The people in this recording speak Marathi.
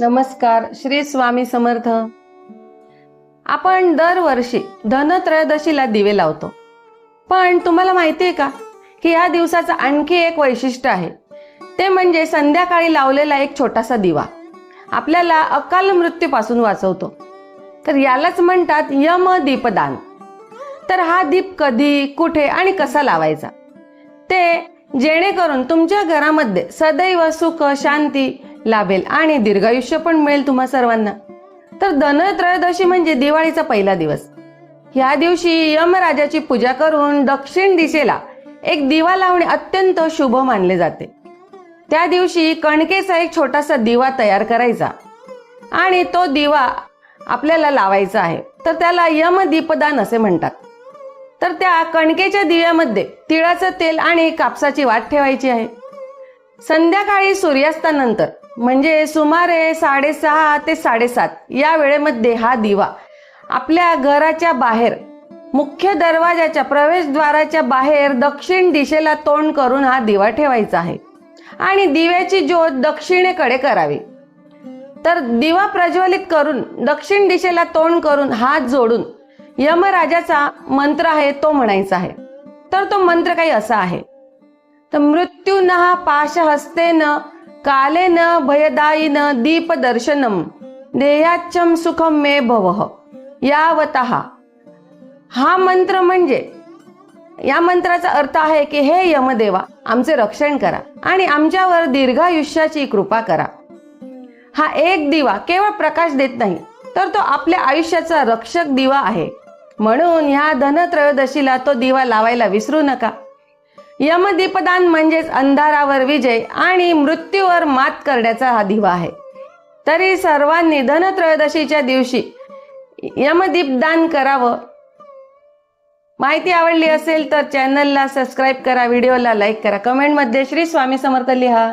नमस्कार श्री स्वामी समर्थ. आपण दरवर्षी धनत्रयोदशीला दिवे लावतो. पण तुम्हाला माहिती आहे का? की या दिवसाचं आणखी एक वैशिष्ट्य आहे. ते म्हणजे संध्याकाळी लावलेला एक छोटासा दिवा. आपल्याला अकाल मृत्यूपासून वाचवतो. तर यालाच म्हणतात यम दीपदान. तर हा दीप कधी कुठे आणि कसा लावायचा? ते जेणेकरून तुमच्या घरामध्ये सदैव सुख शांती लाभेल आणि दीर्घायुष्य पण मिळेल तुम्हा सर्वांना. तर धनत्रयोदशी म्हणजे दिवाळीचा पहिला दिवस. ह्या दिवशी यमराजाची पूजा करून दक्षिण दिशेला एक दिवा लावणे अत्यंत शुभ मानले जाते. त्या दिवशी कणकेचा एक छोटासा दिवा तयार करायचा आणि तो दिवा आपल्याला लावायचा आहे. तर त्याला यमदीपदान असे म्हणतात. तर त्या कणकेच्या दिव्यामध्ये तिळाचं तेल आणि कापसाची वाट ठेवायची आहे. संध्याकाळी सूर्यास्तानंतर म्हणजे सुमारे साडेसहा ते साडेसात या वेळेमध्ये हा दिवा आपल्या घराच्या बाहेर मुख्य दरवाजाच्या प्रवेशद्वाराच्या बाहेर दक्षिण दिशेला तोंड करून हा दिवा ठेवायचा आहे. आणि दिव्याची ज्योत दक्षिणेकडे करावी. तर दिवा प्रज्वलित करून दक्षिण दिशेला तोंड करून हात जोडून यमराजाचा मंत्र आहे तो म्हणायचा आहे. तर तो मंत्र काही असा आहे. तर मृत्यू पाशहस्तेन कालेन भयदायीन दीपदर्शनम। दर्शनम सुखम मे भव। यावत हा मंत्र म्हणजे या मंत्राचा अर्थ आहे की हे यमदेवा आमचे रक्षण करा आणि आमच्यावर दीर्घायुष्याची कृपा करा. हा एक दिवा केवळ प्रकाश देत नाही तर तो आपल्या आयुष्याचा रक्षक दिवा आहे. म्हणून ह्या धनत्रयोदशीला तो दिवा लावायला विसरू नका. यमदीपदान म्हणजेच अंधारावर विजय आणि मृत्यूवर मात करण्याचा हा दिवा आहे. तरी सर्वांनी धनत्रयोदशीच्या दिवशी यमदीपदान करावं. माहिती आवडली असेल तर चॅनलला सबस्क्राईब करा व्हिडिओला लाईक करा. कमेंटमध्ये श्री स्वामी समर्थ लिहा.